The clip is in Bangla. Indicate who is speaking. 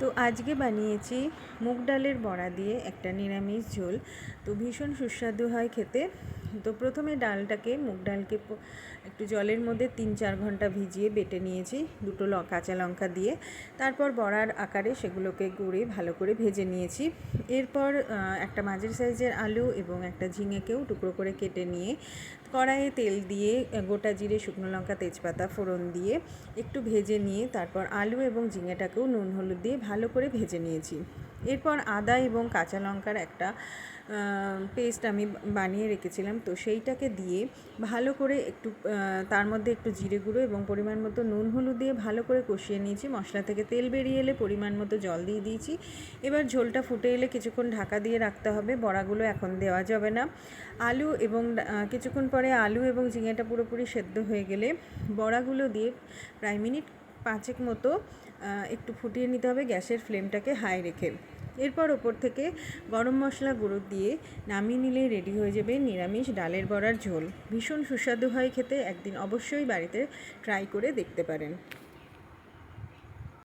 Speaker 1: তো আজকে বানিয়েছি মুগ ডালের বড়া দিয়ে একটা নিরামিষ ঝোল। তো ভীষণ সুস্বাদু হয় খেতে। তো প্রথমে ডালটাকে, মুগ ডালকে একটু জলের মধ্যে তিন চার ঘণ্টা ভিজিয়ে বেটে নিয়েছি, দুটো ল, কাঁচা লঙ্কা দিয়ে। তারপর বড়ার আকারে সেগুলোকে গুঁড়ে ভালো করে ভেজে নিয়েছি। এরপর একটা মাঝের সাইজের আলু এবং একটা ঝিঙেকেও টুকরো করে কেটে নিয়ে কড়াইয়ে তেল দিয়ে, গোটা জিরে, শুকনো লঙ্কা, তেজপাতা, ফোড়ন দিয়ে একটু ভেজে নিয়ে তারপর আলু এবং ঝিঙেটাকেও নুন হলুদ দিয়ে ভালো করে ভেজে নিয়েছি। এরপর আদা এবং কাঁচা লঙ্কার একটা পেস্ট আমি বানিয়ে রেখেছিলাম। তো সেইটাকে দিয়ে ভালো করে একটু তার মধ্যে একটু জিরে গুঁড়ো এবং পরিমাণ মতো নুন হলুদ দিয়ে ভালো করে কষিয়ে নিয়েছি। মশলা থেকে তেল বেরিয়ে এলে পরিমাণ মতো জল দিয়ে দিয়েছি। এবার ঝোলটা ফুটে এলে কিছুক্ষণ ঢাকা দিয়ে রাখতে হবে। বড়াগুলো এখন দেওয়া যাবে না। আলু এবং কিছুক্ষণ পরে আলু এবং ঝিঙেটা পুরোপুরি সেদ্ধ হয়ে গেলে বড়াগুলো দিয়ে প্রায় মিনিট পাঁচেক মতো একটু ফুটিয়ে নিতে হবে। গ্যাসের ফ্লেমটাকে হাই রেখে। এরপর ওপর থেকে গরম মশলা গুঁড়ো দিয়ে নামিয়ে নিলেই রেডি হয়ে যাবে নিরামিষ ডালের বড়ার ঝোল। ভীষণ সুস্বাদু হয় খেতে, একদিন অবশ্যই বাড়িতে ট্রাই করে দেখতে পারেন।